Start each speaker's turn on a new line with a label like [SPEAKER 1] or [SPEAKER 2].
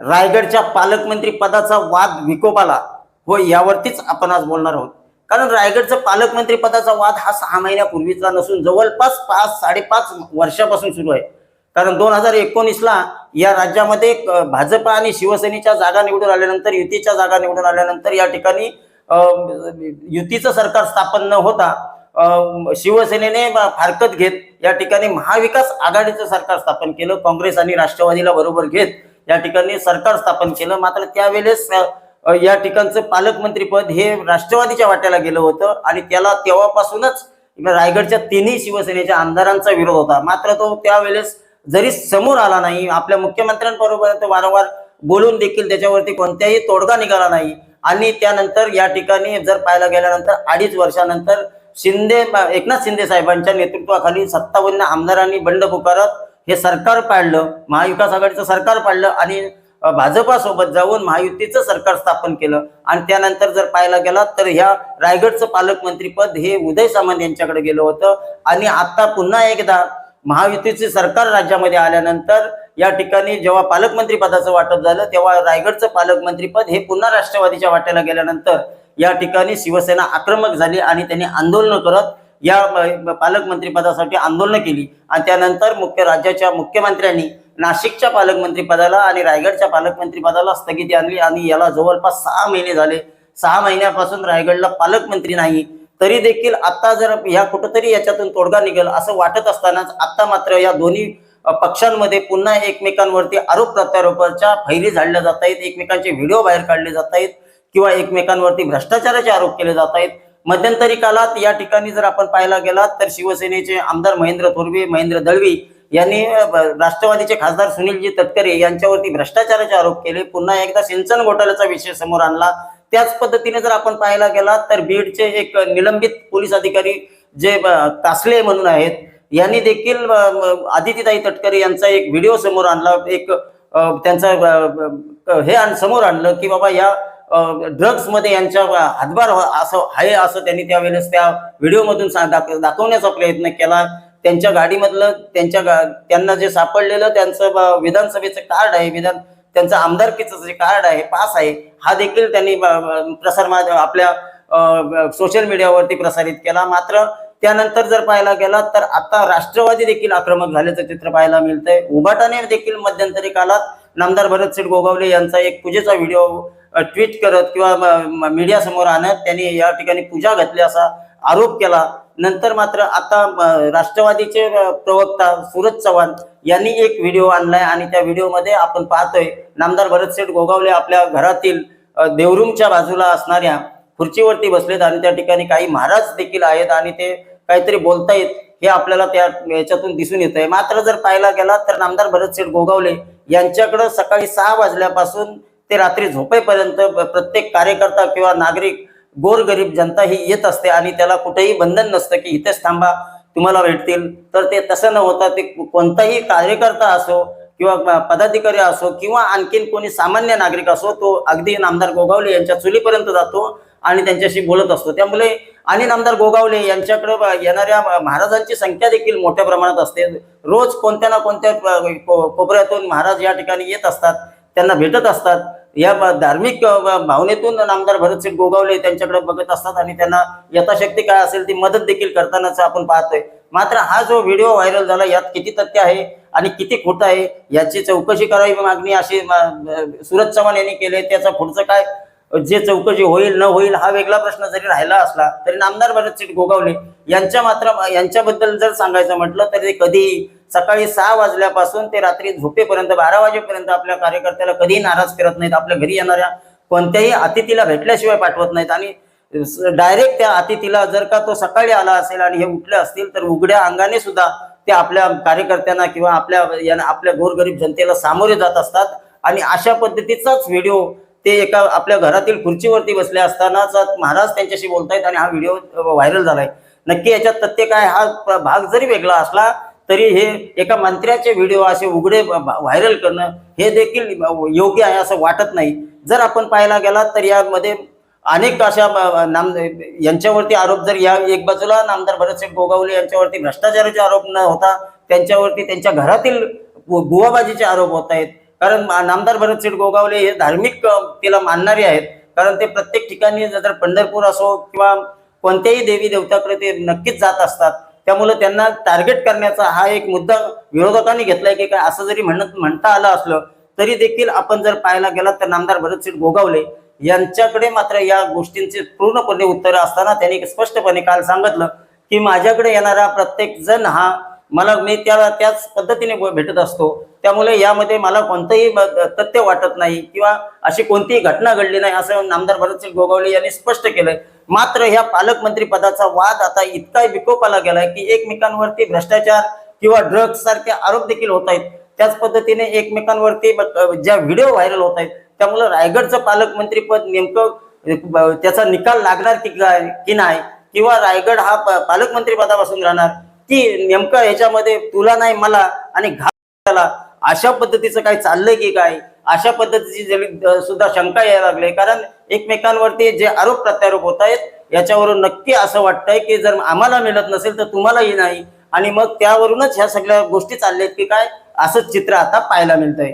[SPEAKER 1] रायगडच्या पालकमंत्री पदाचा वाद विकोपाला हो यावरतीच आपण आज बोलणार आहोत. कारण रायगडचा पालकमंत्री पदाचा वाद हा सहा महिन्यापूर्वीचा नसून जवळपास पाच साडेपाच वर्षापासून सुरू आहे. कारण दोन हजार एकोणीसला या राज्यामध्ये भाजप आणि शिवसेनेच्या जागा निवडून आल्यानंतर युतीच्या जागा निवडून आल्यानंतर या ठिकाणी युतीचं सरकार स्थापन न होता शिवसेनेने फारकत घेत या ठिकाणी महाविकास आघाडीचं सरकार स्थापन केलं काँग्रेस आणि राष्ट्रवादीला बरोबर घेत या ठिकाणी सरकार स्थापन केलं. मात्र त्यावेळेस या ठिकाणचं पालकमंत्रीपद हे राष्ट्रवादीच्या वाट्याला गेलं होतं आणि त्याला तेव्हापासूनच रायगडच्या तिन्ही शिवसेनेच्या आमदारांचा विरोध होता. मात्र तो त्यावेळेस जरी समोर आला नाही आपल्या मुख्यमंत्र्यांबरोबर तो वारंवार बोलून देखील त्याच्यावरती कोणत्याही तोडगा निघाला नाही. आणि त्यानंतर या ठिकाणी जर पाहायला गेल्यानंतर अडीच वर्षानंतर शिंदे एकनाथ शिंदे साहेबांच्या नेतृत्वाखाली सत्तावन्न आमदारांनी बंड पुकारत हे सरकार पाडलं महाविकास आघाडीचं सरकार पाडलं आणि भाजपासोबत जाऊन महायुतीचं सरकार स्थापन केलं. आणि त्यानंतर जर पाहायला गेला तर ह्या रायगडचं पालकमंत्रीपद हे उदय सामंत यांच्याकडे गेलं होतं. आणि आता पुन्हा एकदा महायुतीचे सरकार राज्यामध्ये आल्यानंतर या ठिकाणी जेव्हा पालकमंत्री पदाचं वाटप झालं तेव्हा रायगडचं पालकमंत्रीपद हे पुन्हा राष्ट्रवादीच्या वाट्याला गेल्यानंतर या ठिकाणी शिवसेना आक्रमक झाली आणि त्यांनी आंदोलन करत या पालकमंत्रीपदासाठी पालकमंत्री पदासाठी आंदोलनं केली. आणि त्यानंतर मुख्य राज्याच्या मुख्यमंत्र्यांनी नाशिकच्या पालकमंत्री पदाला आणि रायगडच्या पालकमंत्री पदाला स्थगिती आणली आणि याला जवळपास सहा महिने झाले. सहा महिन्यापासून रायगडला पालकमंत्री नाही. तरी देखील आता जर ह्या कुठंतरी याच्यातून तोडगा निघेल असं वाटत असतानाच आता मात्र या दोन्ही पक्षांमध्ये पुन्हा एकमेकांवरती आरोप प्रत्यारोपाच्या फैरी झाडल्या जात आहेत एकमेकांचे व्हिडिओ बाहेर काढले जात आहेत किंवा एकमेकांवरती भ्रष्टाचाराचे आरोप केले जात आहेत. मध्यंतरी कालात या ठिकाणी जर आपण पाहायला गेलात तर शिवसेनेचे आमदार महेंद्र थोरवे महेंद्र दळवी यांनी राष्ट्रवादीचे खासदार सुनीलजी तटकरे यांच्यावरती भ्रष्टाचाराचे आरोप केले. पुन्हा एकदा सिंचन घोटाळ्याचा विषय समोर आणला. त्याच पद्धतीने जर आपण पाहायला गेला तर बीडचे एक निलंबित पोलीस अधिकारी जे तासले म्हणून आहेत यांनी देखील आदितीताई तटकरे यांचा एक व्हिडिओ समोर आणला. एक त्यांचा हे समोर आणलं की बाबा या ड्रग्समध्ये यांच्या हातभार असं आहे असं त्यांनी त्यावेळेस त्या व्हिडिओमधून सा- दाख- दाखवण्याचा प्रयत्न केला. त्यांच्या गाडीमधलं त्यांच्या गा- त्यांना जे सापडलेलं त्यांचं विधानसभेचं कार्ड आहे विधान त्यांचं आमदारकीचं जे कार्ड आहे पास आहे हा देखील त्यांनी प्रसारमाध्यम आपल्या सोशल मीडियावरती प्रसारित केला. मात्र त्यानंतर जर पाहायला गेला तर आता राष्ट्रवादी देखील आक्रमक झाल्याचं चित्र पाहायला मिळतंय. उभाटाने देखील मध्यंतरी कालात नामदार सिंग गोगावले यांचा एक पूजेचा व्हिडिओ ट्विट करत किंवा मीडिया समोर आणत त्यांनी या ठिकाणी पूजा घातली असा आरोप केला. नंतर मात्र आता राष्ट्रवादीचे प्रवक्ता सूरज चव्हाण यांनी एक व्हिडिओ आणलाय आणि त्या व्हिडिओमध्ये आपण पाहतोय नामदार भरतसेठ गोगावले आपल्या घरातील देवरूमच्या बाजूला असणाऱ्या खुर्चीवरती बसलेत आणि त्या ठिकाणी काही महाराज देखील आहेत आणि ते काहीतरी बोलतायत हे आपल्याला त्या याच्यातून दिसून येत आहे मात्र जर पाहायला गेला तर नामदार भरतसेठ गोगावले यांच्याकडं सकाळी सहा वाजल्यापासून ते रात्री झोपेपर्यंत प्रत्येक कार्यकर्ता किंवा नागरिक गोरगरीब जनता ही येत असते आणि त्याला कुठेही बंधन नसतं की इथेच थांबा तुम्हाला भेटतील. तर ते तसं न होता ते कोणताही कार्यकर्ता असो किंवा प- पदाधिकारी असो किंवा आणखीन कोणी सामान्य नागरिक असो तो अगदी नामदार गोगावले यांच्या चुलीपर्यंत जातो आणि त्यांच्याशी बोलत असतो. त्यामुळे आणि नामदार गोगावले यांच्याकडे येणाऱ्या महाराजांची संख्या देखील मोठ्या प्रमाणात असते. रोज कोणत्या ना कोणत्या कोपऱ्यातून महाराज या ठिकाणी येत असतात त्यांना भेटत असतात. या धार्मिक भावनेतून नामदार भरतसिंग गोगावले त्यांच्याकडे बघत असतात आणि त्यांना यथाशक्ती काय असेल ती मदत देखील करतानाच आपण पाहतोय. मात्र हा जो व्हिडिओ व्हायरल झाला यात किती तथ्य आहे आणि किती खोटं आहे याची चौकशी करावी मागणी अशी सुरज चव्हाण यांनी केली त्याचा पुढचं काय जे चौकशी होईल न होईल हा वेगळा प्रश्न जरी राहिला असला तरी नामदार भरतसिंग गोगावले यांच्या मात्र यांच्याबद्दल जर सांगायचं म्हटलं तर ते कधीही सकाळी सहा वाजल्यापासून ते रात्री झोपेपर्यंत बारा वाजेपर्यंत आपल्या कार्यकर्त्याला कधीही नाराज करत नाहीत. आपल्या घरी येणाऱ्या कोणत्याही अतिथीला भेटल्याशिवाय पाठवत नाहीत. आणि डायरेक्ट त्या अतिथीला जर का तो सकाळी आला असेल आणि हे उठले असतील तर उघड्या अंगाने सुद्धा ते आपल्या कार्यकर्त्यांना किंवा आपल्या आपल्या गोरगरीब जनतेला सामोरे जात असतात. आणि अशा पद्धतीचाच व्हिडिओ ते एका आपल्या घरातील खुर्चीवरती बसले असतानाच महाराज त्यांच्याशी बोलतायत आणि हा व्हिडिओ व्हायरल झालाय. नक्की याच्यात तथ्य काय? हा भाग जरी वेगळा असला तरी हे एका मंत्र्याचे व्हिडिओ असे उघडे व्हायरल करणं हे देखील योग्य आहे असं वाटत नाही. जर आपण पाहायला गेला तर यामध्ये अनेक अशा नाम यांच्यावरती आरोप जर या एक बाजूला नामदार भरतसिंग गोगावले यांच्यावरती भ्रष्टाचाराचे आरोप न होता त्यांच्यावरती त्यांच्या घरातील गुवाबाजीचे बुवाबाजीचे आरोप होत आहेत कारण नामदार भरतशेठ गोगावले हे धार्मिक तिला मानणारे आहेत. कारण ते प्रत्येक ठिकाणी जर पंढरपूर असो किंवा कोणत्याही देवी देवताकडे ते नक्कीच जात असतात. त्यामुळे त्यांना टार्गेट करण्याचा हा एक मुद्दा विरोधकांनी घेतलाय की काय असं जरी म्हणत म्हणता आलं असलं तरी देखील आपण जर पाहायला गेला तर नामदार भरतशेठ गोगावले यांच्याकडे मात्र या गोष्टींचे पूर्णपणे उत्तर असताना त्यांनी स्पष्टपणे काल सांगितलं की माझ्याकडे येणारा प्रत्येक जण हा मला मी त्याला त्याच पद्धतीने भेटत असतो. त्यामुळे यामध्ये मला कोणतंही तथ्य वाटत नाही किंवा अशी कोणतीही घटना घडली नाही असं नामदार भरतसिंग गोगावले यांनी स्पष्ट केलंय. मात्र ह्या पालकमंत्री पदाचा वाद आता इतका विकोपाला गेलाय की एकमेकांवरती भ्रष्टाचार किंवा ड्रग्ज सारखे आरोप देखील होत आहेत. त्याच पद्धतीने एकमेकांवरती ज्या व्हिडिओ व्हायरल होत आहेत त्यामुळे रायगडचं पालकमंत्रीपद नेमकं त्याचा निकाल लागणार की काय की नाही? किंवा रायगड हा प- पालकमंत्री पदापासून राहणार? की नेमकं याच्यामध्ये तुला नाही मला आणि घात अशा पद्धतीचं काय चाललंय की काय? अशा पद्धतीची जरी सुद्धा शंका यायला लागली. कारण एकमेकांवरती जे आरोप प्रत्यारोप होत आहेत याच्यावरून नक्की असं वाटतंय की जर आम्हाला मिळत नसेल तर तुम्हालाही नाही. आणि मग त्यावरूनच ह्या सगळ्या गोष्टी चालल्या आहेत की काय? असंच चित्र आता पाहायला मिळतंय.